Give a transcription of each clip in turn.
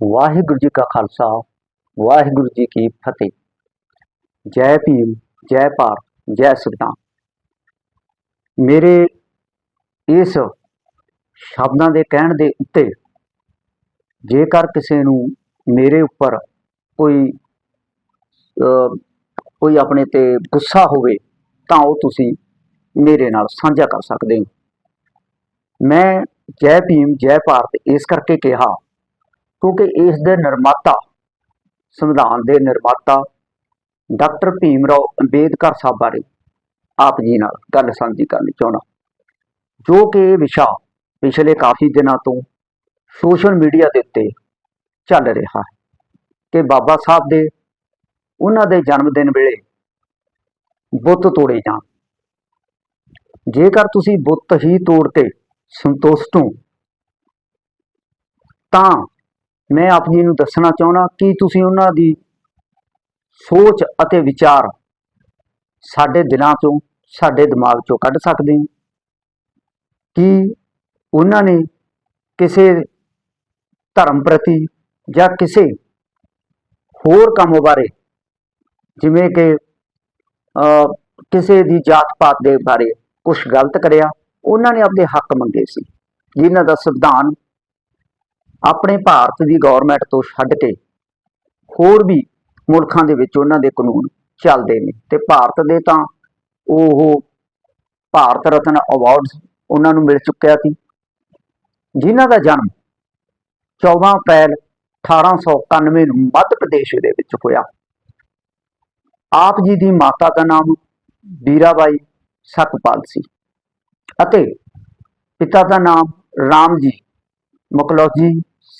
ਵਾਹਿਗੁਰੂ ਜੀ ਕਾ ਖਾਲਸਾ, ਵਾਹਿਗੁਰੂ ਜੀ ਕੀ ਫਤਿਹ। ਜੈ ਭੀਮ, ਜੈ ਭਾਰਤ ਜੈ ਸੰਵਿਧਾਨ ਮੇਰੇ ਇਸ ਸ਼ਬਦਾਂ ਦੇ ਕਹਿਣ ਦੇ ਉੱਤੇ ਜੇਕਰ ਕਿਸੇ ਨੂੰ ਮੇਰੇ ਉੱਪਰ ਕੋਈ ਕੋਈ ਆਪਣੇ ਤੇ ਗੁੱਸਾ ਹੋਵੇ, ਤਾਂ ਉਹ ਤੁਸੀਂ ਮੇਰੇ ਨਾਲ ਸਾਂਝਾ ਕਰ ਸਕਦੇ ਹੋ। ਮੈਂ ਜੈ ਭੀਮ, ਜੈ ਭਾਰਤ ਇਸ ਕਰਕੇ ਕਿਹਾ ਕਿਉਂਕਿ ਇਸ ਦੇ ਨਿਰਮਾਤਾ, ਸੰਵਿਧਾਨ ਦੇ ਨਿਰਮਾਤਾ ਡਾਕਟਰ ਭੀਮ ਰਾਓ ਅੰਬੇਦਕਰ ਸਾਹਿਬ ਬਾਰੇ ਆਪ ਜੀ ਨਾਲ ਗੱਲ ਸਾਂਝੀ ਕਰਨੀ ਚਾਹੁੰਦਾ। ਜੋ ਕਿ ਇਹ ਵਿਸ਼ਾ ਪਿਛਲੇ ਕਾਫੀ ਦਿਨਾਂ ਤੋਂ ਸੋਸ਼ਲ ਮੀਡੀਆ ਦੇ ਉੱਤੇ ਚੱਲ ਰਿਹਾ ਹੈ ਕਿ ਬਾਬਾ ਸਾਹਿਬ ਦੇ ਉਹਨਾਂ ਦੇ ਜਨਮ ਦਿਨ ਵੇਲੇ ਬੁੱਤ ਤੋੜੇ ਜਾਣ। ਜੇਕਰ ਤੁਸੀਂ ਬੁੱਤ ਹੀ ਤੋੜ ਤੇ ਸੰਤੁਸ਼ਟ ਹੋ, ਤਾਂ ਮੈਂ ਆਪ ਜੀ ਨੂੰ ਦੱਸਣਾ ਚਾਹੁੰਦਾ ਕਿ ਤੁਸੀਂ ਉਹਨਾਂ ਦੀ ਸੋਚ ਅਤੇ ਵਿਚਾਰ ਸਾਡੇ ਦਿਲਾਂ ਚੋਂ ਸਾਡੇ ਦਿਮਾਗ ਚੋਂ ਕੱਢ ਸਕਦੇ ਹੋ। ਕਿ ਉਹਨਾਂ ਨੇ ਕਿਸੇ ਧਰਮ ਪ੍ਰਤੀ ਜਾਂ ਕਿਸੇ ਹੋਰ ਕੰਮ ਬਾਰੇ ਜਿਵੇਂ ਕਿ ਅਹ, ਕਿਸੇ ਦੀ ਜਾਤ ਪਾਤ ਦੇ ਬਾਰੇ ਕੁਝ ਗਲਤ ਕਰਿਆ ਉਹਨਾਂ ਨੇ ਆਪਣੇ ਹੱਕ ਮੰਗੇ ਸੀ। ਜਿਨ੍ਹਾਂ ਦਾ ਸੰਵਿਧਾਨ ਆਪਣੇ ਭਾਰਤ ਦੀ ਗਵਰਨਮੈਂਟ ਤੋਂ ਛੱਡ ਕੇ ਹੋਰ ਵੀ ਮੁਲਕਾਂ ਦੇ ਵਿੱਚ ਉਹਨਾਂ ਦੇ ਕਾਨੂੰਨ ਚੱਲਦੇ ਨੇ ਤੇ ਭਾਰਤ ਦੇ ਤਾਂ ਉਹ ਭਾਰਤ ਰਤਨ ਅਵਾਰਡ ਉਹਨਾਂ ਨੂੰ ਮਿਲ ਚੁੱਕਿਆ ਸੀ, ਜਿਨ੍ਹਾਂ ਦਾ ਜਨਮ 14 ਅਪ੍ਰੈਲ 1891 ਨੂੰ ਮੱਧ ਪ੍ਰਦੇਸ਼ ਦੇ ਵਿੱਚ ਹੋਇਆ। ਆਪ ਜੀ ਦੀ ਮਾਤਾ ਦਾ ਨਾਮ ਵੀਰਾਬਾਈ ਸਤਪਾਲ ਸੀ ਅਤੇ ਪਿਤਾ ਦਾ ਨਾਮ ਰਾਮ ਜੀ ਮੁਕਲੌਜੀ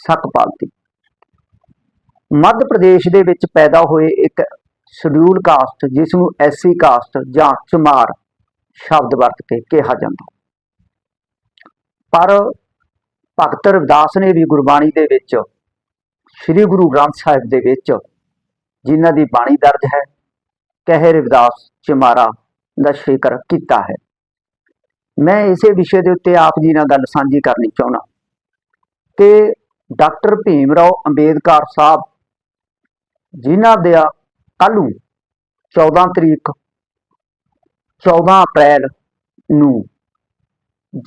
ਸਤਪਾਲ ਸੀ ਮੱਧ ਪ੍ਰਦੇਸ਼ ਦੇ ਵਿੱਚ ਪੈਦਾ ਹੋਏ ਇੱਕ ਸ਼ਡਿਊਲ ਕਾਸਟ, ਜਿਸ ਨੂੰ ਐਸਸੀ ਕਾਸਟ ਜਾਂ ਚਮਾਰ ਸ਼ਬਦ ਵਰਤ ਕੇ ਕਿਹਾ ਜਾਂਦਾ। ਪਰ ਭਗਤ ਰਵਿਦਾਸ ਨੇ ਵੀ ਗੁਰਬਾਣੀ ਦੇ ਵਿੱਚ, ਸ੍ਰੀ ਗੁਰੂ ਗ੍ਰੰਥ ਸਾਹਿਬ ਦੇ ਵਿੱਚ ਜਿਨ੍ਹਾਂ ਦੀ ਬਾਣੀ ਦਰਜ ਹੈ, ਕਹਿ ਰਵਿਦਾਸ ਚਮਾਰਾ ਦਾ ਜ਼ਿਕਰ ਕੀਤਾ ਹੈ। ਮੈਂ ਇਸੇ ਵਿਸ਼ੇ ਦੇ ਉੱਤੇ ਆਪ ਜੀ ਨਾਲ ਗੱਲ ਸਾਂਝੀ ਕਰਨੀ ਚਾਹੁੰਦਾ। ਕਿ ਡਾਕਟਰ ਭੀਮ ਰਾਓ ਅੰਬੇਦਕਰ ਸਾਹਿਬ, ਜਿਨ੍ਹਾਂ ਦਾ ਕੱਲ੍ਹ ਨੂੰ 14 ਤਰੀਕ 14 ਅਪ੍ਰੈਲ ਨੂੰ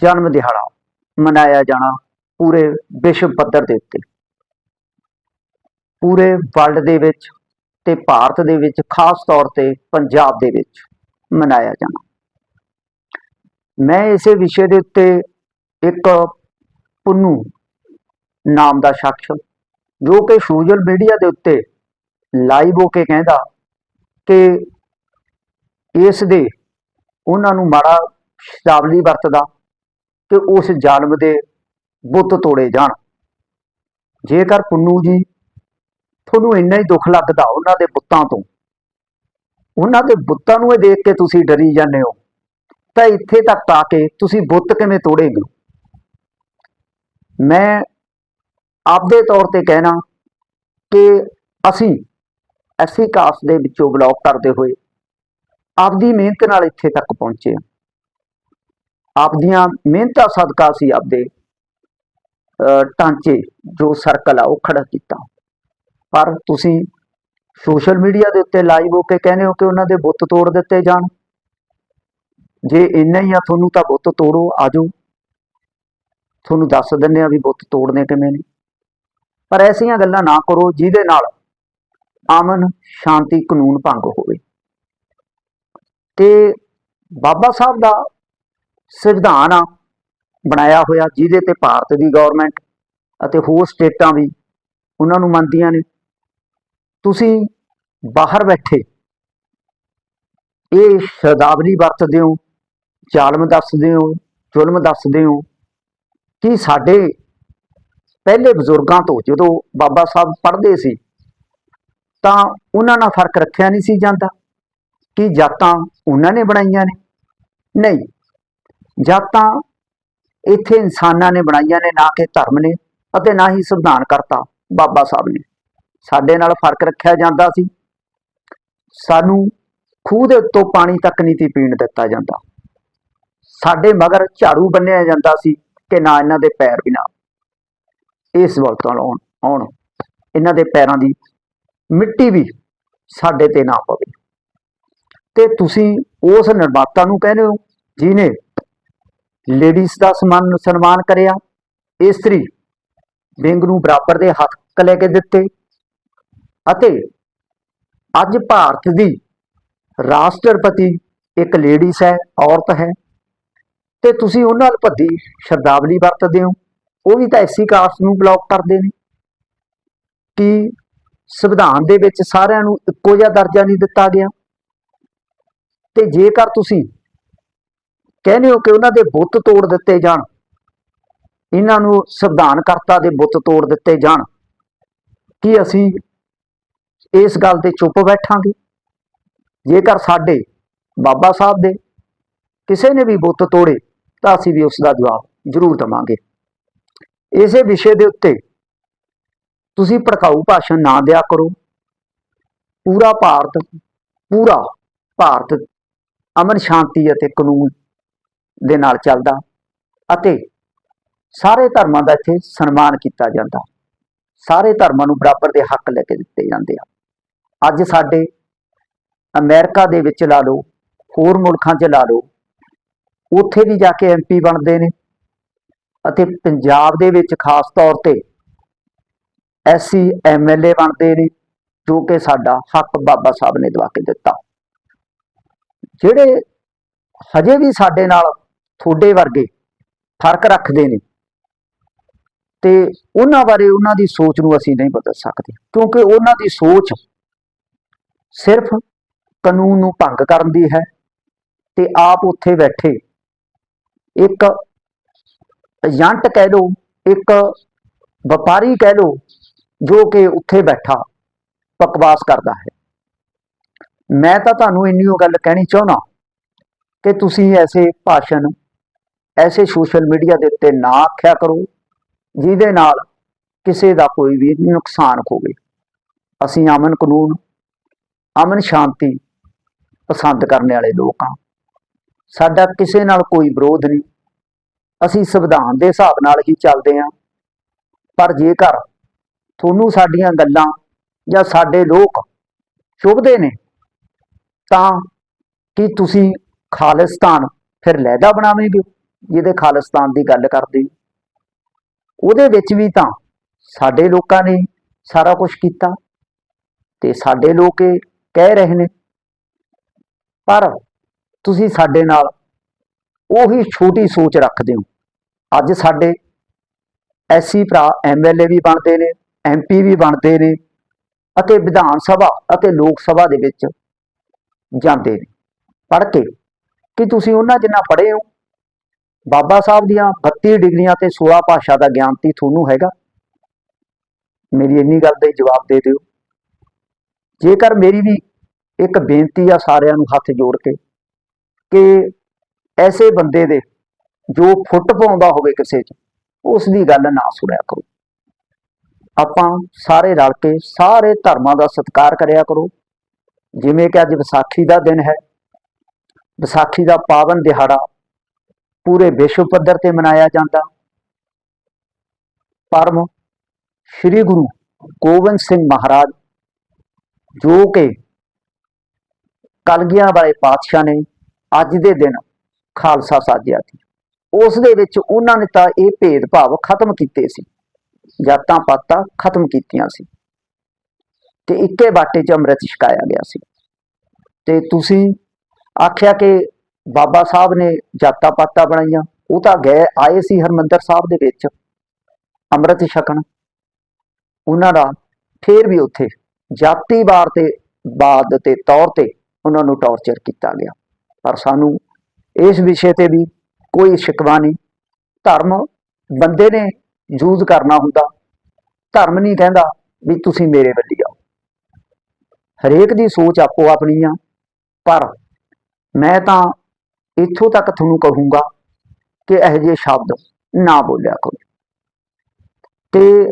ਜਨਮ ਦਿਹਾੜਾ ਮਨਾਇਆ ਜਾਣਾ ਪੂਰੇ ਵਿਸ਼ਵ ਪੱਧਰ ਦੇ ਉੱਤੇ। ਪੂਰੇ ਵਰਲਡ ਦੇ ਵਿੱਚ ਤੇ ਭਾਰਤ ਦੇ ਵਿੱਚ ਖਾਸ ਤੌਰ ਤੇ ਪੰਜਾਬ ਦੇ ਵਿੱਚ ਮਨਾਇਆ ਜਾਣਾ। ਮੈਂ ਇਸੇ ਵਿਸ਼ੇ ਦੇ ਉੱਤੇ ਇੱਕ ਪੁੰਨੂ ਨਾਮ ਦਾ ਸ਼ਖਸ, ਜੋ ਕਿ ਸੋਸ਼ਲ ਮੀਡੀਆ ਦੇ ਉੱਤੇ ਲਾਈਵ ਹੋ ਕੇ ਕਹਿੰਦਾ ਕਿ ਇਸ ਦੇ ਉਹਨਾਂ ਨੂੰ ਮਾੜਾ ਸ਼ਬਦਾਵਲੀ ਵਰਤਦਾ ਕਿ ਉਸ ਜ਼ਾਲਮ ਦੇ ਬੁੱਤ ਤੋੜੇ ਜਾਣ। ਜੇਕਰ ਪੁੰਨੂ ਜੀ ਤੁਹਾਨੂੰ ਇੰਨਾ ਹੀ ਦੁੱਖ ਲੱਗਦਾ ਉਹਨਾਂ ਦੇ ਬੁੱਤਾਂ ਤੋਂ, ਉਹਨਾਂ ਦੇ ਬੁੱਤਾਂ ਨੂੰ ਇਹ ਦੇਖ ਕੇ ਤੁਸੀਂ ਡਰੀ ਜਾਂਦੇ ਹੋ, ਤਾਂ ਇੱਥੇ ਤੱਕ ਆ ਕੇ ਤੁਸੀਂ ਬੁੱਤ ਕਿਵੇਂ ਤੋੜੇਗੇ? ਮੈਂ ਆਪਦੇ ਤੌਰ ਤੇ ਕਹਿਣਾ ਕਿ ਅਸੀਂ ਐਸੀ ਕਾਸ ਦੇ ਵਿੱਚੋਂ ਬਲੌਕ ਕਰਦੇ ਹੋਏ ਆਪਦੀ ਮਿਹਨਤ ਨਾਲ ਇੱਥੇ ਤੱਕ ਪਹੁੰਚੇ ਹਾਂ। ਆਪਦੀਆਂ ਮਿਹਨਤਾਂ ਸਦਕਾ ਅਸੀਂ ਆਪਦੇ ਅਹ, ਢਾਂਚੇ ਜੋ ਸਰਕਲ ਆ ਉਹ ਖੜਾ ਕੀਤਾ। ਪਰ ਤੁਸੀਂ ਸੋਸ਼ਲ ਮੀਡੀਆ ਦੇ ਉੱਤੇ ਲਾਈਵ ਹੋ ਕੇ ਕਹਿੰਦੇ ਹੋ ਕਿ ਉਹਨਾਂ ਦੇ ਬੁੱਤ ਤੋੜ ਦਿੱਤੇ ਜਾਣ। ਜੇ ਇੰਨਾ ਹੀ ਆ ਤੁਹਾਨੂੰ ਤਾਂ ਬੁੱਤ ਤੋੜੋ ਆਜੋ ਤੁਹਾਨੂੰ ਦੱਸ ਦਿੰਨੇ ਆ ਵੀ ਬੁੱਤ ਤੋੜਨੇ ਕਿਵੇਂ ਨੇ। ਪਰ ਐਸੀਆਂ ਗੱਲਾਂ ਨਾ ਕਰੋ ਜਿਹਦੇ ਨਾਲ ਅਮਨ ਸ਼ਾਂਤੀ ਕਾਨੂੰਨ ਭੰਗ ਹੋਵੇ। ਤੇ ਬਾਬਾ ਸਾਹਿਬ ਦਾ ਸੰਵਿਧਾਨ ਆ ਬਣਾਇਆ ਹੋਇਆ, ਜਿਹਦੇ ਤੇ ਭਾਰਤ ਦੀ ਗਵਰਨਮੈਂਟ ਅਤੇ ਹੋਰ ਸਟੇਟਾਂ ਵੀ ਉਹਨਾਂ ਨੂੰ ਮੰਨਦੀਆਂ ਨੇ। ਤੁਸੀਂ ਬਾਹਰ ਬੈਠੇ ਇਹ ਸ਼ਬਦਾਵਲੀ ਵਰਤਦੇ ਹੋ, ਜ਼ਾਲਮ ਦੱਸਦੇ ਹੋ, ਜ਼ੁਲਮ ਦੱਸਦੇ ਹੋ ਕਿ ਸਾਡੇ ਪਹਿਲੇ ਬਜ਼ੁਰਗਾਂ ਤੋਂ ਜਦੋਂ ਬਾਬਾ ਸਾਹਿਬ ਪੜ੍ਹਦੇ ਸੀ, ਤਾਂ ਉਹਨਾਂ ਨਾਲ ਫ਼ਰਕ ਰੱਖਿਆ ਨਹੀਂ ਸੀ ਜਾਂਦਾ ਕਿ ਜਾਤਾਂ ਉਹਨਾਂ ਨੇ ਬਣਾਈਆਂ ਨੇ। ਨਹੀਂ, ਜਾਤਾਂ ਇੱਥੇ ਇਨਸਾਨਾਂ ਨੇ ਬਣਾਈਆਂ ਨੇ, ਨਾ ਕਿ ਧਰਮ ਨੇ ਅਤੇ ਨਾ ਹੀ ਸੰਵਿਧਾਨ ਕਰਤਾ ਬਾਬਾ ਸਾਹਿਬ ਨੇ। ਸਾਡੇ ਨਾਲ ਫ਼ਰਕ ਰੱਖਿਆ ਜਾਂਦਾ ਸੀ। ਸਾਨੂੰ ਖੂਹ ਦੇ ਉੱਤੋਂ ਪਾਣੀ ਤੱਕ ਨਹੀਂ ਸੀ ਪੀਣ ਦਿੱਤਾ ਜਾਂਦਾ। ਸਾਡੇ ਮਗਰ ਝਾੜੂ ਬੰਨਿਆ ਜਾਂਦਾ ਸੀ ਕਿ ਨਾ ਇਹਨਾਂ ਦੇ ਪੈਰ ਵੀ ਨਾ ਇਸ ਵਕਤ ਆਉਣ ਆਉਣ। ਇਹਨਾਂ ਦੇ ਪੈਰਾਂ ਦੀ ਮਿੱਟੀ ਵੀ ਸਾਡੇ ਤੇ ਨਾ ਪਵੇ। ਤੇ ਤੁਸੀਂ ਉਸ ਨਿਰਮਾਤਾ ਨੂੰ ਕਹਿੰਦੇ ਹੋ, ਜਿਹਨੇ ਲੇਡੀਜ਼ ਦਾ ਸਨਮਾਨ ਸਨਮਾਨ ਕਰਿਆ, ਇਸਤਰੀ ਵਿੰਗ ਨੂੰ ਬਰਾਬਰ ਦੇ ਹੱਕ ਲੈ ਕੇ ਦਿੱਤੇ ਅਤੇ ਅੱਜ ਭਾਰਤ ਦੀ ਰਾਸ਼ਟਰਪਤੀ ਇੱਕ ਲੇਡੀਜ਼ ਹੈ, ਔਰਤ ਹੈ। ਤੇ ਤੁਸੀਂ ਉਹਨਾਂ ਨਾਲ ਭੱਦੀ ਸ਼ਬਦਾਵਲੀ ਵਰਤਦੇ ਹੋ। ਉਹ ਵੀ ਤਾਂ ਐਸੀ ਕਾਸਟ ਨੂੰ ਬਲੌਕ ਕਰਦੇ ਨੇ ਕਿ ਸੰਵਿਧਾਨ ਦੇ ਵਿੱਚ ਸਾਰਿਆਂ ਨੂੰ ਇੱਕੋ ਜਿਹਾ ਦਰਜਾ ਨਹੀਂ ਦਿੱਤਾ ਗਿਆ। ਤੇ ਜੇਕਰ ਤੁਸੀਂ ਕਹਿੰਦੇ ਹੋ ਕਿ ਉਹਨਾਂ ਦੇ ਬੁੱਤ ਤੋੜ ਦਿੱਤੇ ਜਾਣ, ਇਹਨਾਂ ਨੂੰ ਸੰਵਿਧਾਨਕਰਤਾ ਦੇ ਬੁੱਤ ਤੋੜ ਦਿੱਤੇ ਜਾਣ, ਕਿ ਅਸੀਂ ਇਸ ਗੱਲ ਤੇ ਚੁੱਪ ਬੈਠਾਂਗੇ? ਜੇਕਰ ਸਾਡੇ ਬਾਬਾ ਸਾਹਿਬ ਦੇ ਕਿਸੇ ਨੇ ਵੀ ਬੁੱਤ ਤੋੜੇ, ਤਾਂ ਅਸੀਂ ਵੀ ਉਸ ਦਾ ਜਵਾਬ ਜ਼ਰੂਰ ਦਵਾਂਗੇ। ਇਸੇ ਵਿਸ਼ੇ ਦੇ ਉੱਤੇ ਤੁਸੀਂ ਭੜਕਾਊ ਭਾਸ਼ਣ ਨਾ ਦਿਆ ਕਰੋ। ਪੂਰਾ ਭਾਰਤ ਪੂਰਾ ਭਾਰਤ ਅਮਨ ਸ਼ਾਂਤੀ ਅਤੇ ਕਾਨੂੰਨ ਦੇ ਨਾਲ ਚੱਲਦਾ ਅਤੇ ਸਾਰੇ ਧਰਮਾਂ ਦਾ ਇੱਥੇ ਸਨਮਾਨ ਕੀਤਾ ਜਾਂਦਾ। ਸਾਰੇ ਧਰਮਾਂ ਨੂੰ ਬਰਾਬਰ ਦੇ ਹੱਕ ਲੈ ਕੇ ਦਿੱਤੇ ਜਾਂਦੇ ਆ। ਅੱਜ ਸਾਡੇ ਅਮਰੀਕਾ ਦੇ ਵਿੱਚ ਲਾ ਲਓ, ਹੋਰ ਮੁਲਕਾਂ 'ਚ ਲਾ ਲਓ, ਉੱਥੇ ਵੀ ਜਾ ਕੇ ਐਮਪੀ ਬਣਦੇ ਨੇ। ਅਤੇ ਪੰਜਾਬ ਦੇ ਵਿੱਚ ਖਾਸ ਤੌਰ ਤੇ ਐਸਸੀ ਐਮਐਲਏ ਬਣਦੇ ਨੇ, ਜੋ ਕਿ ਸਾਡਾ ਹੱਕ ਬਾਬਾ ਸਾਹਿਬ ਨੇ ਦਵਾ ਕੇ ਦਿੱਤਾ। ਜਿਹੜੇ ਹਜੇ ਵੀ ਸਾਡੇ ਨਾਲ ਤੁਹਾਡੇ ਵਰਗੇ ਫ਼ਰਕ ਰੱਖਦੇ ਨੇ, ਤੇ ਉਹਨਾਂ ਬਾਰੇ ਉਹਨਾਂ ਦੀ ਸੋਚ ਨੂੰ ਅਸੀਂ ਨਹੀਂ ਬਦਲ ਸਕਦੇ, ਕਿਉਂਕਿ ਉਹਨਾਂ ਦੀ ਸੋਚ ਸਿਰਫ ਕਾਨੂੰਨ ਨੂੰ ਭੰਗ ਕਰਨ ਦੀ ਹੈ, ਤੇ ਆਪ ਉੱਥੇ ਬੈਠੇ ਇੱਕ ਏਜੰਟ ਕਹਿ ਲਓ, ਇੱਕ ਵਪਾਰੀ ਕਹਿ ਲਓ, ਜੋ ਕਿ ਉੱਥੇ ਬੈਠਾ, ਬਕਵਾਸ ਕਰਦਾ ਹੈ। ਮੈਂ ਤਾਂ ਤੁਹਾਨੂੰ ਇੰਨੀ ਉਹ ਗੱਲ ਕਹਿਣੀ ਚਾਹੁੰਦਾ ਕਿ ਤੁਸੀਂ ਐਸੇ ਭਾਸ਼ਣ, ਐਸੇ ਸੋਸ਼ਲ ਮੀਡੀਆ ਦੇ ਉੱਤੇ ਨਾ ਆਖਿਆ ਕਰੋ, ਜਿਹਦੇ ਨਾਲ ਕਿਸੇ ਦਾ ਕੋਈ ਵੀ ਨੁਕਸਾਨ ਹੋਵੇ। ਅਸੀਂ ਅਮਨ ਕਾਨੂੰਨ, ਅਮਨ ਸ਼ਾਂਤੀ ਪਸੰਦ ਕਰਨ ਵਾਲੇ ਲੋਕ ਹਾਂ। ਸਾਡਾ ਕਿਸੇ ਨਾਲ ਕੋਈ ਵਿਰੋਧ ਨਹੀਂ। ਅਸੀਂ ਸੰਵਿਧਾਨ ਦੇ ਹਿਸਾਬ ਨਾਲ ਹੀ ਚੱਲਦੇ ਹਾਂ। ਪਰ ਜੇਕਰ ਤੁਹਾਨੂੰ ਸਾਡੀਆਂ ਗੱਲਾਂ ਜਾਂ ਸਾਡੇ ਲੋਕ ਚੁਭਦੇ ਨੇ, ਤਾਂ ਕਿ ਤੁਸੀਂ ਖਾਲਿਸਤਾਨ ਫਿਰ ਲਹਿਦਾ ਬਣਾਵੇਂਗੇ, ਜਿਹਦੇ ਖਾਲਿਸਤਾਨ ਦੀ ਗੱਲ ਕਰਦੇ ਉਹਦੇ ਵਿੱਚ ਵੀ ਤਾਂ ਸਾਡੇ ਲੋਕਾਂ ਨੇ ਸਾਰਾ ਕੁਝ ਕੀਤਾ ਤੇ ਸਾਡੇ ਲੋਕ ਇਹ ਕਹਿ ਰਹੇ ਨੇ। ਪਰ ਤੁਸੀਂ ਸਾਡੇ ਨਾਲ ਉਹੀ ਛੋਟੀ ਸੋਚ ਰੱਖਦੇ ਹੋ ਅੱਜ ਸਾਡੇ ਐਸੀ ਭਰਾ ਐਮਐਲਏ ਵੀ ਬਣਦੇ ਨੇ ਐਮਪੀ ਵੀ ਬਣਦੇ ਨੇ ਅਤੇ ਵਿਧਾਨ ਸਭਾ ਅਤੇ ਲੋਕ ਸਭਾ ਦੇ ਵਿੱਚ ਜਾਂਦੇ ਨੇ। ਪੜ੍ਹ ਕੇ ਕਿ ਤੁਸੀਂ ਉਹਨਾਂ ਜਿੰਨਾ ਪੜ੍ਹੇ ਹੋ, ਬਾਬਾ ਸਾਹਿਬ ਦੀਆਂ 32 ਡਿਗਰੀਆਂ ਤੇ 16 ਭਾਸ਼ਾ ਦਾ ਗਿਆਨ ਤੀ ਤੁਹਾਨੂੰ ਹੈਗਾ? ਮੇਰੀ ਇੰਨੀ ਗੱਲ ਦਾ ਹੀ ਜਵਾਬ ਦੇ ਦਿਓ। ਜੇਕਰ ਮੇਰੀ ਵੀ ਇੱਕ ਬੇਨਤੀ ਆ ਸਾਰਿਆਂ ਨੂੰ ਹੱਥ ਜੋੜ ਕੇ ਕਿ ਐਸੇ ਬੰਦੇ ਦੇ ਜੋ ਫੁੱਟ ਪਾਉਂਦਾ ਹੋਵੇ ਕਿਸੇ 'ਚ, ਉਸ ਦੀ ਗੱਲ ਨਾ ਸੁਣਿਆ ਕਰੋ। ਆਪਾਂ ਸਾਰੇ ਰਲ ਕੇ ਸਾਰੇ ਧਰਮਾਂ ਦਾ ਸਤਿਕਾਰ ਕਰਿਆ ਕਰੋ। ਜਿਵੇਂ ਕਿ ਅੱਜ ਵਿਸਾਖੀ ਦਾ ਦਿਨ ਹੈ। ਵਿਸਾਖੀ ਦਾ ਪਾਵਨ ਦਿਹਾੜਾ ਪੂਰੇ ਵਿਸ਼ਵ ਪੱਧਰ ਤੇ ਮਨਾਇਆ ਜਾਂਦਾ। ਪਰਮ ਸ੍ਰੀ ਗੁਰੂ ਗੋਬਿੰਦ ਸਿੰਘ ਮਹਾਰਾਜ, ਜੋ ਕਿ ਕਲਗੀਆਂ ਵਾਲੇ ਪਾਤਸ਼ਾਹ ਨੇ ਅੱਜ ਦੇ ਦਿਨ ਖਾਲਸਾ ਸਾਜਿਆ ਸੀ। ਉਸ ਦੇ ਵਿੱਚ ਉਹਨਾਂ ਨੇ ਤਾਂ ਇਹ ਭੇਦਭਾਵ ਖਤਮ ਕੀਤੇ ਸੀ। ਜਾਤਾਂ ਪਾਤਾਂ ਖਤਮ ਕੀਤੀਆਂ ਸੀ। ਤੇ ਇੱਕੇ ਬਾਟੇ 'ਚ ਅੰਮ੍ਰਿਤ ਛਕਾਇਆ ਗਿਆ ਸੀ। ਤੇ ਤੁਸੀਂ ਆਖਿਆ ਕਿ ਬਾਬਾ ਸਾਹਿਬ ਨੇ ਜਾਤਾਂ ਪਾਤਾਂ ਬਣਾਈਆਂ, ਉਹ ਤਾਂ ਗਏ, ਆਏ ਸੀ ਹਰਮੰਦਰ ਸਾਹਿਬ ਦੇ ਵਿੱਚ ਅੰਮ੍ਰਿਤ ਛਕਣ। ਉਹਨਾਂ ਦਾ ਫੇਰ ਵੀ ਉੱਥੇ ਜਾਤੀਵਾਰ ਤੇ ਬਾਦ ਤੇ ਤੌਰ ਤੇ ਉਹਨਾਂ ਨੂੰ ਟੌਰਚਰ ਕੀਤਾ ਗਿਆ। ਪਰ ਸਾਨੂੰ ਇਸ ਵਿਸ਼ੇ ਤੇ ਵੀ ਕੋਈ ਸ਼ਿਕਵਾ ਨਹੀਂ। ਧਰਮ ਬੰਦੇ ਨੇ ਯੂਜ਼ ਕਰਨਾ ਹੁੰਦਾ। ਧਰਮ ਨਹੀਂ ਕਹਿੰਦਾ ਵੀ ਤੁਸੀਂ ਮੇਰੇ ਵੱਲੀ ਆਓ। ਹਰੇਕ ਦੀ ਸੋਚ ਆਪੋ ਆਪਣੀ ਆ, ਪਰ ਮੈਂ ਤਾਂ ਇੱਥੋਂ ਤੱਕ ਤੁਹਾਨੂੰ ਕਹੂੰਗਾ ਕਿ ਇਹੋ ਜਿਹੇ ਸ਼ਬਦ ਨਾ ਬੋਲਿਆ ਕਰੋ। ਤੇ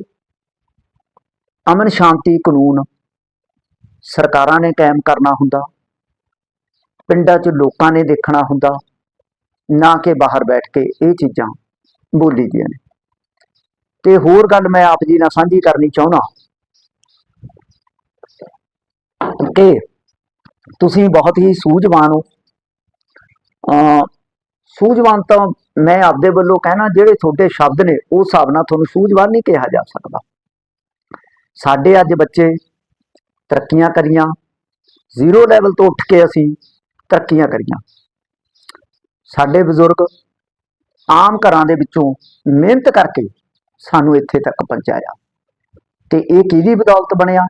ਅਮਨ ਸ਼ਾਂਤੀ ਕਾਨੂੰਨ ਸਰਕਾਰਾਂ ਨੇ ਕਾਇਮ ਕਰਨਾ ਹੁੰਦਾ। ਪਿੰਡਾਂ 'ਚ ਲੋਕਾਂ ਨੇ ਦੇਖਣਾ ਹੁੰਦਾ। ਨਾ ਕਿ ਬਾਹਰ ਬੈਠ ਕੇ ਇਹ ਚੀਜ਼ਾਂ ਬੋਲੀ ਦੀਆਂ ਨੇ। ਤੇ ਹੋਰ ਗੱਲ ਮੈਂ ਆਪ ਜੀ ਨਾਲ ਸਾਂਝੀ ਕਰਨੀ ਚਾਹੁੰਦਾ ਕਿ ਤੁਸੀਂ ਬਹੁਤ ਹੀ ਸੂਝਵਾਨ ਹੋ। ਅ ਸੂਝਵਾਨ ਤਾਂ ਮੈਂ ਆਪਦੇ ਵੱਲੋਂ ਕਹਿਣਾ, ਜਿਹੜੇ ਤੁਹਾਡੇ ਸ਼ਬਦ ਨੇ ਉਸ ਹਿਸਾਬ ਨਾਲ ਤੁਹਾਨੂੰ ਸੂਝਵਾਨ ਨਹੀਂ ਕਿਹਾ ਜਾ ਸਕਦਾ। ਸਾਡੇ ਅੱਜ ਬੱਚੇ ਤਰੱਕੀਆਂ ਕਰੀਆਂ, ਜ਼ੀਰੋ ਲੈਵਲ ਤੋਂ ਉੱਠ ਕੇ ਅਸੀਂ ਤਰੱਕੀਆਂ ਕਰੀਆਂ। ਸਾਡੇ ਬਜ਼ੁਰਗ ਆਮ ਘਰਾਂ ਦੇ ਵਿੱਚੋਂ ਮਿਹਨਤ ਕਰਕੇ ਸਾਨੂੰ ਇੱਥੇ ਤੱਕ ਪਹੁੰਚਾਇਆ। ਤੇ ਇਹ ਕਿਹਦੀ ਬਦੌਲਤ ਬਣਿਆ?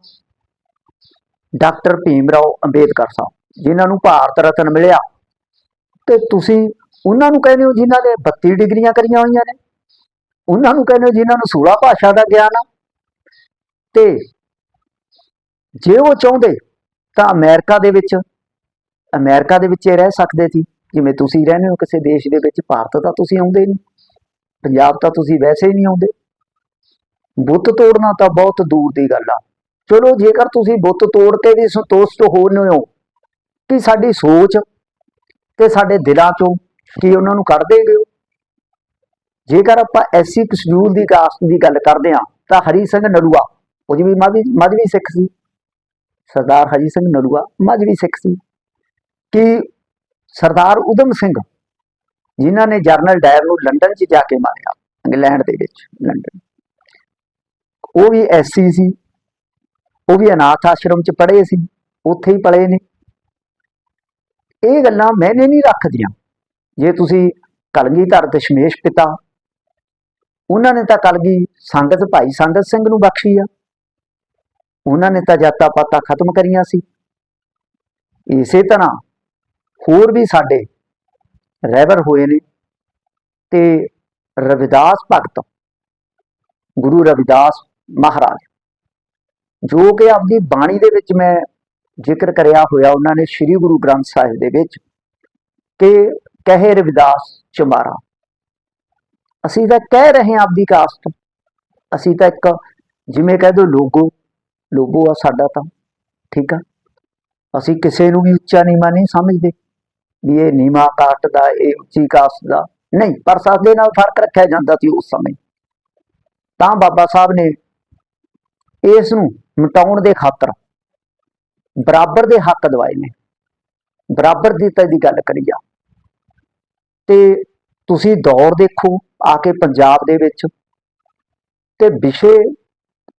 ਡਾਕਟਰ ਭੀਮ ਰਾਓ ਅੰਬੇਦਕਰ ਸਾਹਿਬ, ਜਿਨ੍ਹਾਂ ਨੂੰ ਭਾਰਤ ਰਤਨ ਮਿਲਿਆ। ਤੇ ਤੁਸੀਂ ਉਹਨਾਂ ਨੂੰ ਕਹਿੰਦੇ ਹੋ ਜਿਨ੍ਹਾਂ ਨੇ 32 ਡਿਗਰੀਆਂ ਕਰੀਆਂ ਹੋਈਆਂ ਨੇ? ਉਹਨਾਂ ਨੂੰ ਕਹਿੰਦੇ ਹੋ ਜਿਨ੍ਹਾਂ ਨੂੰ 16 ਭਾਸ਼ਾ ਦਾ ਗਿਆਨ ਆ? ਤੇ ਜੇ ਉਹ ਚਾਹੁੰਦੇ ਤਾਂ ਅਮਰੀਕਾ ਦੇ ਵਿੱਚ, ਅਮਰੀਕਾ ਦੇ ਵਿੱਚ ਇਹ ਰਹਿ ਸਕਦੇ ਸੀ। ਜਿਵੇਂ ਤੁਸੀਂ ਰਹਿੰਦੇ ਹੋ ਕਿਸੇ ਦੇਸ਼ ਦੇ ਵਿੱਚ, ਭਾਰਤ ਤਾਂ ਤੁਸੀਂ ਆਉਂਦੇ ਨਹੀਂ, ਪੰਜਾਬ ਤਾਂ ਤੁਸੀਂ ਵੈਸੇ ਹੀ ਨਹੀਂ ਆਉਂਦੇ। ਬੁੱਤ ਤੋੜਨਾ ਤਾਂ ਬਹੁਤ ਦੂਰ ਦੀ ਗੱਲ ਆ। ਚਲੋ ਜੇਕਰ ਤੁਸੀਂ ਬੁੱਤ ਤੋੜ ਕੇ ਵੀ ਸੰਤੁਸ਼ਟ ਹੋ ਹੋ ਕਿ ਸਾਡੀ ਸੋਚ ਤੇ ਸਾਡੇ ਦਿਲਾਂ ਚੋਂ ਕੀ ਉਹਨਾਂ ਨੂੰ ਕੱਢ ਦੇਗੇ ਜੇਕਰ ਆਪਾਂ ਐਸੀ ਕਸ਼ਮੀਰ ਦੀ ਕਾਸਤ ਦੀ ਗੱਲ ਕਰਦੇ ਹਾਂ, ਤਾਂ ਹਰੀ ਸਿੰਘ ਨਲੂਆ, ਉਹ ਜੀ ਵੀ ਮਾਝੀ ਮਾਝਵੀ ਸਿੱਖ ਸੀ। ਸਰਦਾਰ ਹਰੀ ਸਿੰਘ ਨਲੂਆ ਮਾਝਵੀ ਸਿੱਖ ਸੀ। ਕਿ ਸਰਦਾਰ ਉਦਮ ਸਿੰਘ, ਜਿਨ੍ਹਾਂ ਨੇ ਜਰਨਲ ਡਾਇਰ ਨੂੰ ਲੰਡਨ 'ਚ ਜਾ ਕੇ ਮਾਰਿਆ, ਇੰਗਲੈਂਡ ਦੇ ਵਿੱਚ, ਲੰਡਨ। ਉਹ ਵੀ ਐਸਸੀ ਸੀ, ਉਹ ਵੀ ਅਨਾਥ ਆਸ਼ਰਮ 'ਚ ਪੜ੍ਹੇ ਸੀ, ਉੱਥੇ ਹੀ ਪਲੇ ਨੇ। ਇਹ ਗੱਲਾਂ ਮੈਨੇ ਨਹੀਂ ਰੱਖਦੀਆਂ। ਜੇ ਤੁਸੀਂ ਕਲਗੀਧਰ ਦਸ਼ਮੇਸ਼ ਪਿਤਾ, ਉਹਨਾਂ ਨੇ ਤਾਂ ਕਲਗੀ ਸੰਗਤ ਭਾਈ ਸੰਗਤ ਸਿੰਘ ਨੂੰ ਬਖਸ਼ੀ ਆ। ਉਹਨਾਂ ਨੇ ਤਾਂ ਜਾਤਾਂ ਪਾਤਾਂ ਖਤਮ ਕਰੀਆਂ ਸੀ। ਇਸੇ ਤਰ੍ਹਾਂ ਹੋਰ ਵੀ ਸਾਡੇ ਰਹਿਬਰ ਹੋਏ ਨੇ ਤੇ ਰਵਿਦਾਸ ਭਗਤ, ਗੁਰੂ ਰਵਿਦਾਸ ਮਹਾਰਾਜ, ਜੋ ਕਿ ਆਪਦੀ ਬਾਣੀ ਦੇ ਵਿੱਚ ਮੈਂ ਜ਼ਿਕਰ ਕਰਿਆ ਹੋਇਆ ਉਹਨਾਂ ਨੇ ਸ੍ਰੀ ਗੁਰੂ ਗ੍ਰੰਥ ਸਾਹਿਬ ਦੇ ਵਿੱਚ ਕਿ ਕਹੇ ਰਵਿਦਾਸ ਚਮਾਰਾ, ਅਸੀਂ ਤਾਂ ਕਹਿ ਰਹੇ ਹਾਂ ਆਪਦੀ ਕਾਸਟ ਅਸੀਂ ਤਾਂ ਇੱਕ ਜਿਵੇਂ ਕਹਿ ਦੋ ਲੋਗੋ ਲੋਗੋ ਆ ਸਾਡਾ ਤਾਂ, ਠੀਕ ਆ? ਅਸੀਂ ਕਿਸੇ ਨੂੰ ਵੀ ਉੱਚਾ ਨੀਵਾਂ ਨਹੀਂ ਸਮਝਦੇ। ਵੀ ਇਹ ਨੀਵਾਂ ਕਾਸਟ ਦਾ, ਇਹ ਉੱਚੀ ਕਾਸਟ ਦਾ। ਨਹੀਂ, ਪਰ ਸਾਡੇ ਨਾਲ ਫ਼ਰਕ ਰੱਖਿਆ ਜਾਂਦਾ ਸੀ ਉਸ ਸਮੇਂ। ਤਾਂ ਬਾਬਾ ਸਾਹਿਬ ਨੇ ਇਸ ਨੂੰ ਮਿਟਾਉਣ ਦੇ ਖਾਤਰ ਬਰਾਬਰ ਦੇ ਹੱਕ ਦਵਾਏ ਨੇ। ਬਰਾਬਰ ਦੀ ਤਾਂ ਦੀ ਗੱਲ ਕਰੀ ਆ। ਤੇ ਤੁਸੀਂ ਦੌਰ ਦੇਖੋ, ਆ ਕੇ ਪੰਜਾਬ ਦੇ ਵਿੱਚ। ਤੇ ਵਿਸ਼ੇ,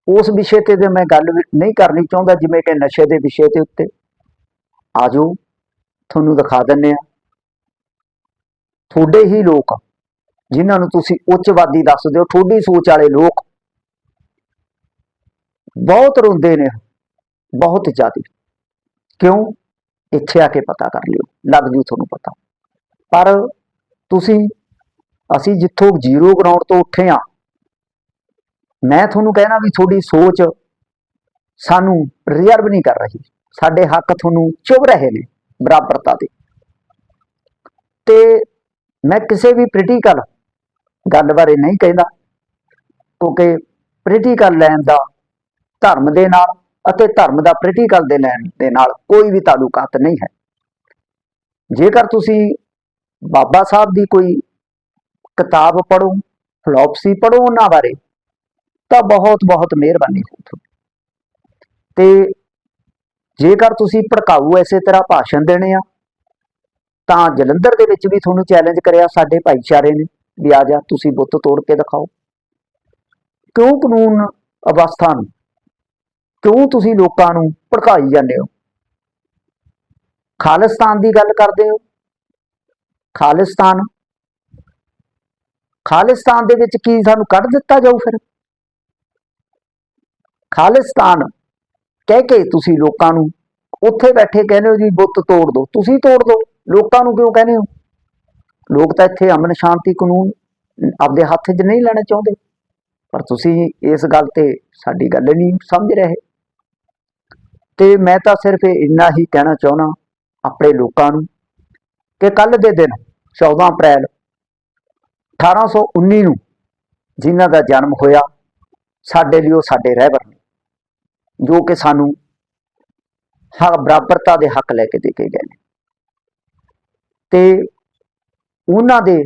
ਉਸ ਵਿਸ਼ੇ ਤੇ ਜੇ ਮੈਂ ਗੱਲ ਨਹੀਂ ਕਰਨੀ ਚਾਹੁੰਦਾ, ਜਿਵੇਂ ਕਿ ਨਸ਼ੇ ਦੇ ਵਿਸ਼ੇ ਦੇ ਉੱਤੇ। ਆਜੋ ਤੁਹਾਨੂੰ ਦਿਖਾ ਦਿੰਨੇ ਆ। ਤੁਹਾਡੇ ਹੀ ਲੋਕ, ਜਿਨ੍ਹਾਂ ਨੂੰ ਤੁਸੀਂ ਉੱਚਵਾਦੀ ਦੱਸਦੇ ਹੋ, ਤੁਹਾਡੀ ਸੋਚ ਵਾਲੇ ਲੋਕ ਬਹੁਤ ਰੋਂਦੇ ਨੇ, ਬਹੁਤ ਜ਼ਿਆਦਾ। ਕਿਉਂ? ਇੱਥੇ ਆ ਕੇ ਪਤਾ ਕਰ ਲਿਓ, ਲੱਗ ਜੂ ਤੁਹਾਨੂੰ ਪਤਾ। ਪਰ ਤੁਸੀਂ, ਅਸੀਂ ਜਿੱਥੋਂ ਜ਼ੀਰੋ ਗਰਾਊਂਡ ਤੋਂ ਉੱਠੇ ਆ ਮੈਂ ਤੁਹਾਨੂੰ ਕਹਿਣਾ ਵੀ ਤੁਹਾਡੀ ਸੋਚ ਸਾਨੂੰ ਰਿਜ਼ਰਵ ਨਹੀਂ ਕਰ ਰਹੀ। ਸਾਡੇ ਹੱਕ ਤੁਹਾਨੂੰ ਚੁਭ ਰਹੇ ਨੇ। ਬਰਾਬਰਤਾ ਦੇ। ਤੇ ਮੈਂ ਕਿਸੇ ਵੀ ਪ੍ਰੀਟੀਕਲ ਗੱਲ ਬਾਰੇ ਨਹੀਂ ਕਹਿੰਦਾ, ਕਿਉਂਕਿ ਪ੍ਰੀਟੀਕਲ ਲੈਣ ਦਾ ਧਰਮ ਦੇ ਨਾਲ ਅਤੇ ਧਰਮ ਦਾ ਪ੍ਰੀਟੀਕਲ ਦੇ ਲੈਣ ਦੇ ਨਾਲ ਕੋਈ ਵੀ ਤਾਲੁਕਾਤ ਨਹੀਂ ਹੈ। ਜੇਕਰ ਤੁਸੀਂ ਬਾਬਾ ਸਾਹਿਬ ਦੀ ਕੋਈ ਕਿਤਾਬ ਪੜੋ ਫਿਲਾਸਫੀ ਪੜੋ ਉਹਨਾਂ ਬਾਰੇ, ਤਾਂ ਬਹੁਤ ਬਹੁਤ ਮਿਹਰਬਾਨੀ ਹੋ ਤੇ ਜੇਕਰ ਤੁਸੀਂ ਭੜਕਾਊ ਐਸੇ ਤਰ੍ਹਾਂ ਭਾਸ਼ਣ ਦੇਣੇ ਆ, ਤਾਂ ਜਲੰਧਰ ਦੇ ਵਿੱਚ ਵੀ ਤੁਹਾਨੂੰ ਚੈਲੰਜ ਕਰਿਆ ਸਾਡੇ ਭਾਈਚਾਰੇ ਨੇ, ਵੀ ਆ ਜਾ ਤੁਸੀਂ ਬੁੱਤ ਤੋੜ ਕੇ ਦਿਖਾਓ। ਕਿਉਂ ਕਾਨੂੰਨ ਅਵਸਥਾ ਨੂੰ, ਕਿਉਂ ਤੁਸੀਂ ਲੋਕਾਂ ਨੂੰ ਭੜਕਾਈ ਜਾਂਦੇ ਹੋ? ਖਾਲਿਸਤਾਨ ਦੀ ਗੱਲ ਕਰਦੇ ਹੋ? ਖਾਲਿਸਤਾਨ? ਖਾਲਿਸਤਾਨ ਦੇ ਵਿੱਚ ਕੀ ਸਾਨੂੰ ਕੱਢ ਦਿੱਤਾ ਜਾਊ ਫਿਰ? ਖਾਲਿਸਤਾਨ ਕਹਿ ਕੇ ਤੁਸੀਂ ਲੋਕਾਂ ਨੂੰ ਉੱਥੇ ਬੈਠੇ ਕਹਿੰਦੇ ਹੋ ਜੀ, ਬੁੱਤ ਤੋੜ ਦਿਓ ਤੁਸੀਂ ਤੋੜ ਦਿਓ ਲੋਕਾਂ ਨੂੰ ਕਿਉਂ ਕਹਿੰਦੇ ਹੋ? ਲੋਕ ਤਾਂ ਇੱਥੇ ਅਮਨ ਸ਼ਾਂਤੀ ਕਾਨੂੰਨ ਆਪਦੇ ਹੱਥ 'ਚ ਨਹੀਂ ਲੈਣਾ ਚਾਹੁੰਦੇ। ਪਰ ਤੁਸੀਂ ਇਸ ਗੱਲ ਤੇ ਸਾਡੀ ਗੱਲ ਨਹੀਂ ਸਮਝ ਰਹੇ। ਤੇ ਮੈਂ ਤਾਂ ਸਿਰਫ ਇਹ ਇੰਨਾ ਹੀ ਕਹਿਣਾ ਚਾਹੁੰਦਾ ਆਪਣੇ ਲੋਕਾਂ ਨੂੰ ਕਿ ਕੱਲ ਦੇ ਦਿਨ 14 ਅਪ੍ਰੈਲ 1819 ਨੂੰ ਜਿਨ੍ਹਾਂ ਦਾ ਜਨਮ ਹੋਇਆ, ਸਾਡੇ ਲਈ ਉਹ ਸਾਡੇ ਰਹਿਬਰ ਨੇ। ਜੋ ਕਿ ਸਾਨੂੰ ਹਰ ਬਰਾਬਰਤਾ ਦੇ ਹੱਕ ਲੈ ਕੇ ਦੇ ਕੇ ਗਏ ਨੇ। ਤੇ ਉਹਨਾਂ ਦੇ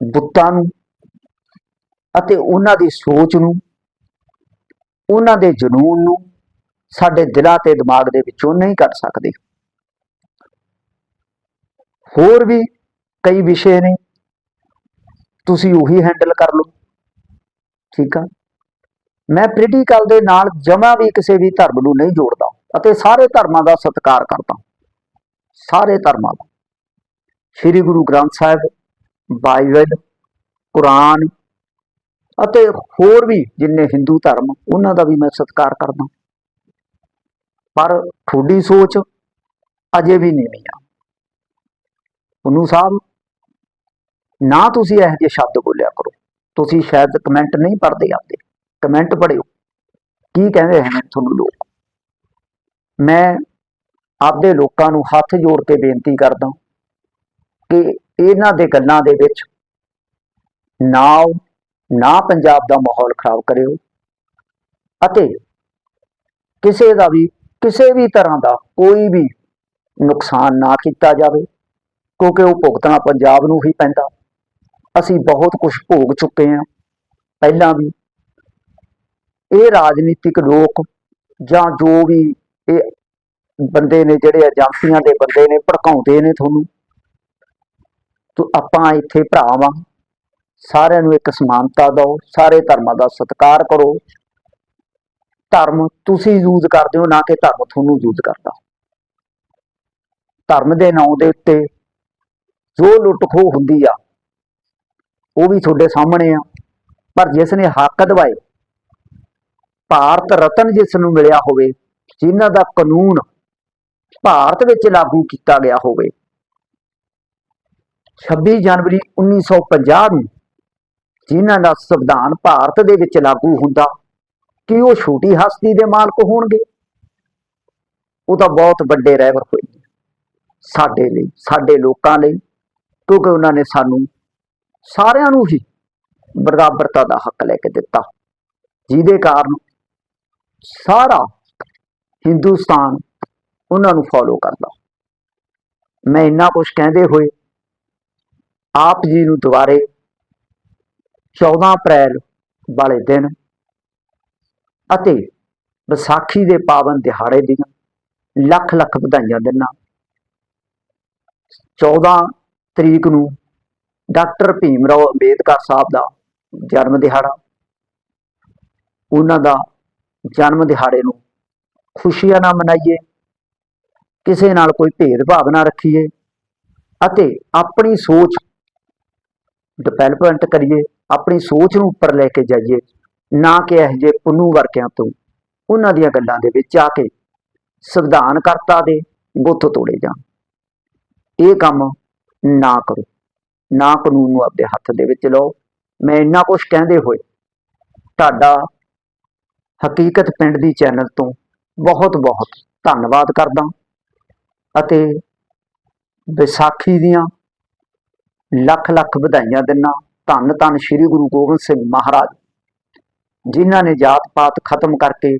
ਬੁੱਤਾਂ ਨੂੰ ਅਤੇ ਉਹਨਾਂ ਦੀ ਸੋਚ ਨੂੰ, ਉਹਨਾਂ ਦੇ ਜਨੂਨ ਨੂੰ ਸਾਡੇ ਦਿਲਾਂ ਤੇ ਦਿਮਾਗ ਦੇ ਵਿੱਚੋਂ ਨਹੀਂ ਕੱਢ ਸਕਦੇ। ਹੋਰ ਵੀ ਕਈ ਵਿਸ਼ੇ ਨੇ। ਤੁਸੀਂ ਉਹੀ ਹੈਂਡਲ ਕਰ ਲਓ। ਠੀਕ ਆ? ਮੈਂ ਪੋਲੀਟੀਕਲ ਦੇ ਨਾਲ ਜਮਾ ਵੀ ਕਿਸੇ ਵੀ ਧਰਮ ਨੂੰ ਨਹੀਂ ਜੋੜਦਾ ਅਤੇ ਸਾਰੇ ਧਰਮਾਂ ਦਾ ਸਤਿਕਾਰ ਕਰਦਾ। ਸਾਰੇ ਧਰਮਾਂ ਦਾ। ਸ੍ਰੀ ਗੁਰੂ ਗ੍ਰੰਥ ਸਾਹਿਬ, ਬਾਈਬਲ, ਕੁਰਾਨ ਅਤੇ ਹੋਰ ਵੀ ਜਿੰਨੇ ਹਿੰਦੂ ਧਰਮ, ਉਹਨਾਂ ਦਾ ਵੀ ਮੈਂ ਸਤਿਕਾਰ ਕਰਦਾ। ਪਰ ਤੁਹਾਡੀ ਸੋਚ ਅਜੇ ਵੀ ਨੀਵੀਂ ਆ। ਉਹਨੂੰ ਸਾਹਿਬ, ਨਾ ਤੁਸੀਂ ਇਹੋ ਜਿਹੇ ਸ਼ਬਦ ਬੋਲਿਆ ਕਰੋ। ਤੁਸੀਂ ਸ਼ਾਇਦ ਕਮੈਂਟ ਨਹੀਂ ਪੜ੍ਹਦੇ ਆਪਦੇ ਕਮੈਂਟ ਪੜਿਓ ਕੀ ਕਹਿੰਦੇ ਹਨ ਤੁਹਾਨੂੰ ਲੋਕ? ਮੈਂ ਆਪਦੇ ਲੋਕਾਂ ਨੂੰ ਹੱਥ ਜੋੜ ਕੇ ਬੇਨਤੀ ਕਰਦਾ ਕਿ ਇਹਨਾਂ ਦੇ ਗੱਲਾਂ ਦੇ ਵਿੱਚ ਨਾ ਆਓ, ਨਾ ਪੰਜਾਬ ਦਾ ਮਾਹੌਲ ਖਰਾਬ ਕਰਿਓ ਅਤੇ ਕਿਸੇ ਦਾ ਵੀ ਕਿਸੇ ਵੀ ਤਰ੍ਹਾਂ ਦਾ ਕੋਈ ਵੀ ਨੁਕਸਾਨ ਨਾ ਕੀਤਾ ਜਾਵੇ ਕਿਉਂਕਿ ਉਹ ਭੁਗਤਣਾ ਪੰਜਾਬ ਨੂੰ ਹੀ ਪੈਂਦਾ। ਅਸੀਂ ਬਹੁਤ ਕੁਝ ਭੋਗ ਚੁੱਕੇ ਹਾਂ। ਪਹਿਲਾਂ ਵੀ ਇਹ ਰਾਜਨੀਤਿਕ ਲੋਕ ਜਾਂ ਜੋ ਵੀ ਇਹ ਬੰਦੇ ਨੇ ਜਿਹੜੇ ਏਜੰਸੀਆਂ ਦੇ ਬੰਦੇ ਨੇ ਭੜਕਾਉਂਦੇ ਨੇ ਤੁਹਾਨੂੰ, ਤੋ ਆਪਾਂ ਇੱਥੇ ਭਰਾਵਾਂ, ਸਾਰਿਆਂ ਨੂੰ ਇੱਕ ਸਮਾਨਤਾ ਦਿਓ, ਸਾਰੇ ਧਰਮਾਂ ਦਾ ਸਤਿਕਾਰ ਕਰੋ। ਧਰਮ ਤੁਸੀਂ ਯੂਜ਼ ਕਰਦੇ ਹੋ, ਨਾ ਕਿ ਧਰਮ ਤੁਹਾਨੂੰ ਯੂਜ਼ ਕਰਦਾ। ਧਰਮ ਦੇ ਨਾਂ ਦੇ ਉੱਤੇ ਜੋ ਲੁੱਟ ਖੋਹ ਹੁੰਦੀ ਆ, ਉਹ ਵੀ ਤੁਹਾਡੇ ਸਾਹਮਣੇ ਆ। ਪਰ ਜਿਸ ਨੇ ਹੱਕ ਦਵਾਏ ਭਾਰਤ ਰਤਨ ਜਿਸ ਨੂੰ ਮਿਲਿਆ ਹੋਵੇ, ਜਿਨ੍ਹਾਂ ਦਾ ਕਾਨੂੰਨ ਭਾਰਤ ਵਿੱਚ ਲਾਗੂ ਕੀਤਾ ਗਿਆ ਹੋਵੇ। 26 ਜਨਵਰੀ 1950 ਨੂੰ ਜਿਨ੍ਹਾਂ ਦਾ ਸੰਵਿਧਾਨ ਭਾਰਤ ਦੇ ਵਿੱਚ ਲਾਗੂ ਹੁੰਦਾ, ਕਿ ਉਹ ਛੋਟੀ ਹਸਤੀ ਦੇ ਮਾਲਕ ਹੋਣਗੇ? ਉਹ ਤਾਂ ਬਹੁਤ ਵੱਡੇ ਰਹਿਬਰ ਹੋਏ ਸਾਡੇ ਲਈ, ਸਾਡੇ ਲੋਕਾਂ ਲਈ, ਕਿਉਂਕਿ ਉਹਨਾਂ ਨੇ ਸਾਨੂੰ ਸਾਰਿਆਂ ਨੂੰ ਹੀ ਬਰਾਬਰਤਾ ਦਾ ਹੱਕ ਲੈ ਕੇ ਦਿੱਤਾ। ਜਿਹਦੇ ਕਾਰਨ ਸਾਰਾ ਹਿੰਦੁਸਤਾਨ ਉਹਨਾਂ ਨੂੰ ਫੋਲੋ ਕਰਦਾ। ਮੈਂ ਇੰਨਾ ਕੁਝ ਕਹਿੰਦੇ ਹੋਏ ਆਪ ਜੀ ਨੂੰ ਦੁਬਾਰੇ 14 ਅਪ੍ਰੈਲ ਵਾਲੇ ਦਿਨ ਅਤੇ ਵਿਸਾਖੀ ਦੇ ਪਾਵਨ ਦਿਹਾੜੇ ਦੀਆਂ ਲੱਖ ਲੱਖ ਵਧਾਈਆਂ ਦਿੰਦਾ। 14 ਤਰੀਕ ਨੂੰ ਡਾਕਟਰ ਭੀਮ ਰਾਓ ਅੰਬੇਦਕਰ ਸਾਹਿਬ ਦਾ ਜਨਮ ਦਿਹਾੜਾ, ਉਹਨਾਂ ਦਾ ਜਨਮ ਦਿਹਾੜੇ ਨੂੰ ਖੁਸ਼ੀਆਂ ਨਾਲ ਮਨਾਈਏ, ਕਿਸੇ ਨਾਲ ਕੋਈ ਭੇਦਭਾਵ ਨਾ ਰੱਖੀਏ ਅਤੇ ਆਪਣੀ ਸੋਚ ਡਿਵੈਲਪਮੈਂਟ ਕਰੀਏ, ਆਪਣੀ ਸੋਚ ਨੂੰ ਉੱਪਰ ਲੈ ਕੇ ਜਾਈਏ, ਨਾ ਕਿ ਇਹ ਜੇ ਪੁੰਨੂ ਵਰਕਿਆਂ ਤੋਂ। ਉਹਨਾਂ ਦੀਆਂ ਗੱਲਾਂ ਦੇ ਵਿੱਚ ਆ ਕੇ ਸੰਵਿਧਾਨ ਕਰਤਾ ਦੇ, ਗੁੱਥ ਤੋੜੇ ਜਾਣ। ਇਹ ਕੰਮ ਨਾ ਕਰੋ। ਨਾ ਕਾਨੂੰਨ ਨੂੰ ਆਪਦੇ ਹੱਥ ਦੇ ਵਿੱਚ ਲਓ। ਮੈਂ ਇੰਨਾ ਕੁਝ ਕਹਿੰਦੇ ਹੋਏ ਤੁਹਾਡਾ ਹਕੀਕਤ ਪਿੰਡ ਦੀ ਚੈਨਲ ਤੋਂ ਬਹੁਤ ਬਹੁਤ ਧੰਨਵਾਦ ਕਰਦਾ ਅਤੇ ਵਿਸਾਖੀ ਦੀਆਂ ਲੱਖ ਲੱਖ ਵਧਾਈਆਂ ਦਿੰਨਾ ਧੰਨ ਧੰਨ ਸ੍ਰੀ ਗੁਰੂ ਗੋਬਿੰਦ ਸਿੰਘ ਮਹਾਰਾਜ, ਜਿਨ੍ਹਾਂ ਨੇ ਜਾਤ ਪਾਤ ਖਤਮ ਕਰਕੇ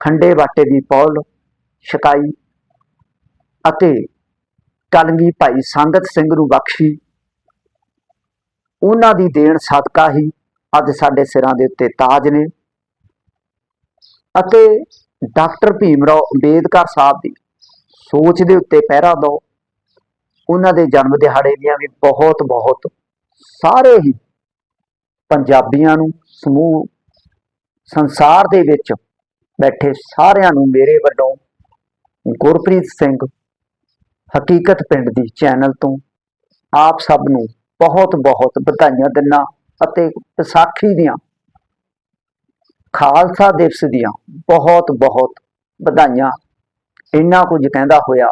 ਖੰਡੇ ਬਾਟੇ ਦੀ ਪੌਲ ਛਕਾਈ ਅਤੇ ਕਲਗੀ ਭਾਈ ਸੰਗਤ ਸਿੰਘ ਨੂੰ ਬਖਸ਼ੀ, ਉਹਨਾਂ ਦੀ ਦੇਣ ਸਦਕਾ ਹੀ ਅੱਜ ਸਾਡੇ ਸਿਰਾਂ ਦੇ ਉੱਤੇ ਤਾਜ ਨੇ। ਅਤੇ ਡਾਕਟਰ ਭੀਮ ਰਾਓ ਅੰਬੇਦਕਰ ਸਾਹਿਬ ਦੀ ਸੋਚ ਦੇ ਉੱਤੇ ਪਹਿਰਾ ਦਿਓ ਉਹਨਾਂ ਦੇ ਜਨਮ ਦਿਹਾੜੇ ਦੀਆਂ ਵੀ ਬਹੁਤ ਬਹੁਤ ਸਾਰੇ ਹੀ ਪੰਜਾਬੀਆਂ ਨੂੰ, ਸਮੂਹ, ਸੰਸਾਰ ਦੇ ਵਿੱਚ ਬੈਠੇ ਸਾਰਿਆਂ ਨੂੰ ਮੇਰੇ ਵੱਲੋਂ ਗੁਰਪ੍ਰੀਤ ਸਿੰਘ ਹਕੀਕਤ ਪਿੰਡ ਦੀ ਚੈਨਲ ਤੋਂ ਆਪ ਸਭ ਨੂੰ ਬਹੁਤ ਬਹੁਤ ਵਧਾਈਆਂ ਦਿੰਨਾ ਅਤੇ ਵਿਸਾਖੀ ਦੀਆਂ ਖਾਲਸਾ ਦਿਵਸ ਦੀਆਂ ਬਹੁਤ ਬਹੁਤ ਵਧਾਈਆਂ। ਇੰਨਾ ਕੁਝ ਕਹਿੰਦਾ ਹੋਇਆ,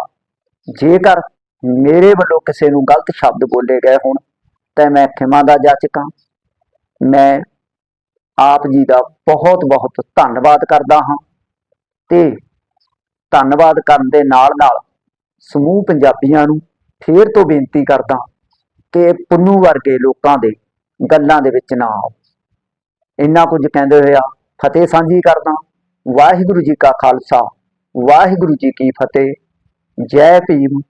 ਜੇਕਰ ਮੇਰੇ ਵੱਲੋਂ ਕਿਸੇ ਨੂੰ ਗਲਤ ਸ਼ਬਦ ਬੋਲੇ ਗਏ ਹੋਣ, ਤਾਂ ਮੈਂ ਖਿਮਾ ਦਾ ਜਾਚਕਾਂ ਮੈਂ ਆਪ ਜੀ ਦਾ ਬਹੁਤ ਬਹੁਤ ਧੰਨਵਾਦ ਕਰਦਾ ਹਾਂ ਤੇ ਧੰਨਵਾਦ ਕਰਨ ਦੇ ਨਾਲ ਨਾਲ ਸਮੂਹ ਪੰਜਾਬੀਆਂ ਨੂੰ ਫੇਰ ਤੋਂ ਬੇਨਤੀ ਕਰਦਾ ਕਿ ਪੁੰਨੂ ਵਰਗੇ ਲੋਕਾਂ ਦੇ ਗੱਲਾਂ ਦੇ ਵਿੱਚ ਨਾ ਆਓ। ਇੰਨਾ ਕੁਝ ਕਹਿੰਦੇ ਹੋਇਆ ਫਤਿਹ ਸਾਂਝੀ ਕਰਦਾ ਵਾਹਿਗੁਰੂ ਜੀ ਕਾ ਖਾਲਸਾ ਵਾਹਿਗੁਰੂ ਜੀ ਕੀ ਫਤਿਹ। ਜੈ ਭੀਮ।